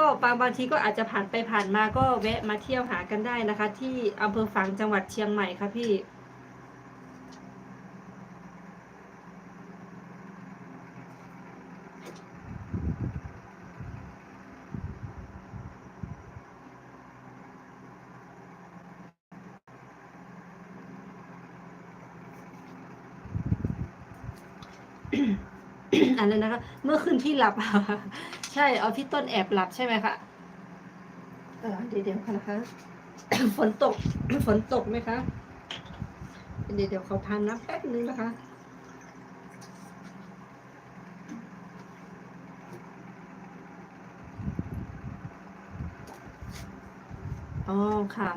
ก็บางบางทีก็อาจจะผ่านไปผ่านมาก็แวะมาเที่ยวหากันได้นะคะ ที่อำเภอฝางจังหวัดเชียงใหม่ค่ะพี่อันนั้นนะคะ เมื่อคืนพี่หลับ ใช่เอาพี่ต้นแอบหลับใช่ไหมคะเออเดี๋ยวเดี๋ยวค่ะนะคะฝนตกฝนตกไหมคะเดี๋ยวเดี๋ยวขอทานน้ำแป๊บนึงนะคะอ๋อค่ะ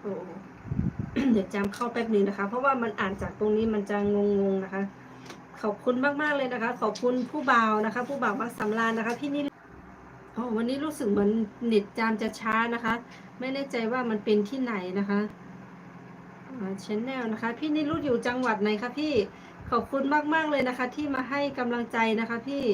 โอ้ เดี๋ยวจำเข้าแป๊บนึงนะคะ เพราะว่ามันอ่านจากตรงนี้มันจะงงๆนะคะ ขอบคุณมากๆเลยนะคะ ขอบคุณผู้บ่าวนะคะ ผู้บ่าวมักสำราญนะคะพี่นี่โอ้วันนี้รู้สึกเหมือนเน็ตจามจะช้านะคะ ไม่แน่ใจว่ามันเป็นที่ไหนนะคะชแนลนะคะ พี่นิรุตอยู่จังหวัดไหนคะพี่ขอบคุณมาก ๆ เลยนะคะ ที่มาให้กำลังใจนะคะ พี่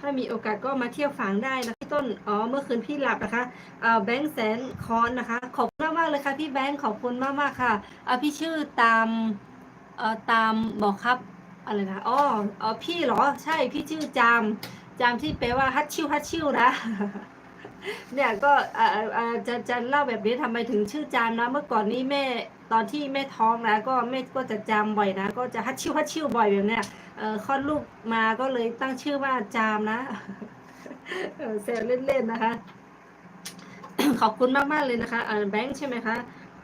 ถ้ามีโอกาสก็มาเที่ยวฝางได้นะ ต้น อ๋อ เมื่อคืนพี่หลับนะคะเอ่อแบงค์แสนคอนนะคะ ขอบคุณมากๆเลยค่ะ พี่แบงค์ขอบคุณมากๆค่ะเอ่อพี่ชื่อตามเอ่อตามบอกครับอะไรนะอ๋ออ๋อพี่เหรอ ใช่พี่ชื่อจาม จามที่แปลว่าฮัตชิวฮัตชิวนะเนี่ยก็เอ่อเอ่อจะจะเล่าแบบนี้ทำไมถึงชื่อจามนะ เมื่อก่อนนี้แม่ตอนที่แม่ท้องนะ ก็แม่ก็จะจามบ่อยนะ ก็จะฮัตชิวฮัตชิวบ่อยแบบเนี้ยเอ่อคลอดลูกมาก็เลยตั้งชื่อว่าจามนะ เออแซวเล่นๆนะคะ ขอบคุณมากๆเลยนะคะอ่าแบงค์ใช่ไหมคะ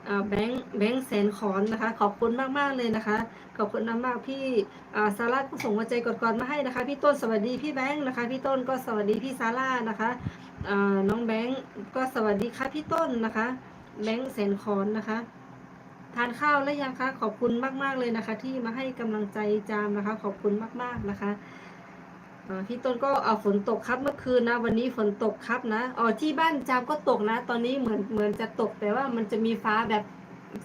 อ่าแบงค์แบงค์แสนขอนนะคะ ขอบคุณมากๆเลยนะคะ ขอบคุณมากๆพี่อ่าซาร่าก็ส่งหัวใจกดๆมาให้นะคะ พี่ต้นสวัสดีพี่แบงค์นะคะ พี่ต้นก็สวัสดีพี่ซาร่านะคะอ่าน้องแบงค์ก็สวัสดีค่ะพี่ต้นนะคะ แบงค์แสนขอนนะคะทานข้าวแล้วยังคะขอบคุณมาก ๆเลยนะคะ ที่มาให้กำลังใจจามนะคะ ขอบคุณมากๆนะคะ อ่าพี่ต้นก็เอาฝนตกครับเมื่อคืนนะ วันนี้ฝนตกครับนะอ๋อที่บ้านจามก็ตกนะ ตอนนี้เหมือนเหมือนจะตกแต่ว่ามันจะมีฟ้าแบบ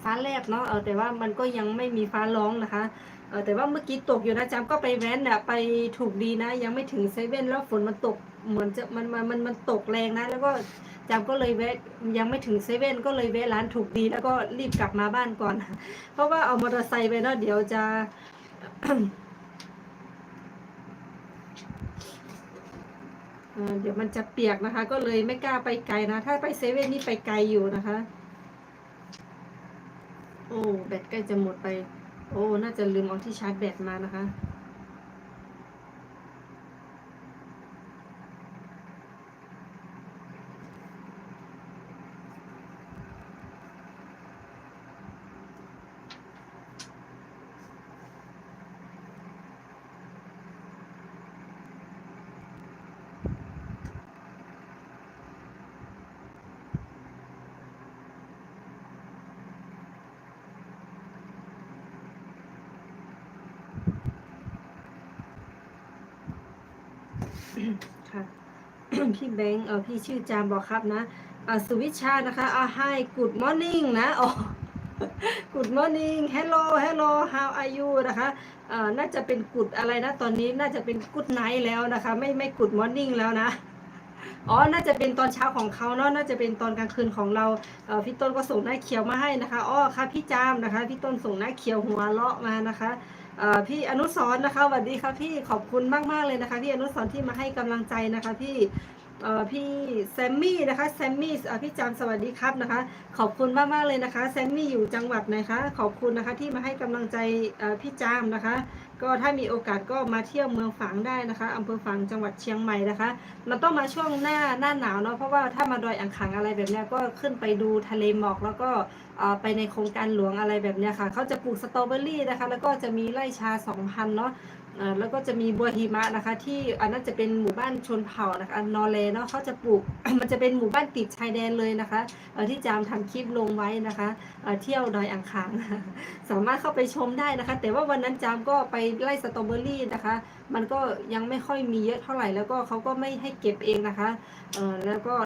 ฟ้าแลบเนาะเออแต่ว่ามันก็ยังไม่มีฟ้าร้องนะคะเออแต่ว่าเมื่อกี้ตกอยู่นะจามก็ไปแว้นเนี่ยไปถูกดีนะ ยังไม่ถึงเซเว่นแล้วฝนมันตกเหมือนจะมันมันมันมันตกแรงนะ แล้วก็จามก็เลยแวะยังไม่ถึงเซเว่นก็เลยแวะร้านถูกดีแล้วก็รีบกลับมาบ้านก่อน เพราะว่าเอามอเตอร์ไซค์ไปเนาะเดี๋ยวจะ เดี๋ยวมันจะเปียกนะคะ ก็เลยไม่กล้าไปไกลนะ ถ้าไปเซเว่นนี่ไปไกลอยู่นะคะ โอ้แบตใกล้จะหมดไป โอ้ น่าจะลืมเอาที่ชาร์จแบตมานะคะ ค่ะ พี่แบงค์เออพี่ชื่อจามบอกครับนะอ่สุวิชานะคะอ่า hi good morning นะอ๋อ good morning hello hello how are you นะคะเอ่อน่าจะเป็นกุดอะไรนะ ตอนนี้น่าจะเป็นกุดไนท์แล้วนะคะ ไม่ไม่กุดมอร์นิ่งแล้วนะอ๋อ น่าจะเป็นตอนเช้าของเขาเนาะ น่าจะเป็นตอนกลางคืนของเราเอ่อพี่ต้นก็ส่งหน้าเขียวมาให้นะคะอ๋อค่ะพี่จามนะคะ พี่ต้นส่งหน้าเขียวหัวเลาะมานะคะ พี่อนุสรณ์นะคะสวัสดีค่ะพี่ขอบคุณมากๆเลยนะคะ พี่อนุสรณ์ที่มาให้กำลังใจนะคะพี่ พี่แซมมี่นะคะแซมมี่พี่จามสวัสดีครับนะคะ ขอบคุณมากๆเลยนะคะแซมมี่อยู่จังหวัดไหนคะขอบคุณนะคะที่มาให้กำลังใจพี่จามนะคะ ก็ถ้ามีโอกาสก็มาเที่ยวเมืองฝางได้นะคะอำเภอฝางจังหวัดเชียงใหม่นะคะ มันต้องมาช่วงหน้าหน้าหนาวเนาะเพราะว่าถ้ามาดอยอ่างขางอะไรแบบนี้ก็ขึ้นไปดูทะเลหมอกแล้วก็ไปในโครงการหลวงอะไรแบบนี้ค่ะเขาจะปลูกสตรอเบอรี่นะคะ แล้วก็จะมีไร่ชาสองพันเนาะ แล้วก็จะมีบัวหิมะนะคะที่อันนั้นจะเป็นหมู่บ้านชนเผ่านะคะนอร์เลเนาะเขาจะปลูก มันจะเป็นหมู่บ้านติดชายแดนเลยนะคะที่จามทำคลิปลงไว้นะคะเที่ยวดอยอ่างขางสามารถเข้าไปชมได้นะคะ แต่ว่าวันนั้นจามก็ไปไล่สตรอเบอรี่นะคะ มันก็ยังไม่ค่อยมีเยอะเท่าไหร่แล้วก็เขาก็ไม่ให้เก็บเองนะคะแล้วก็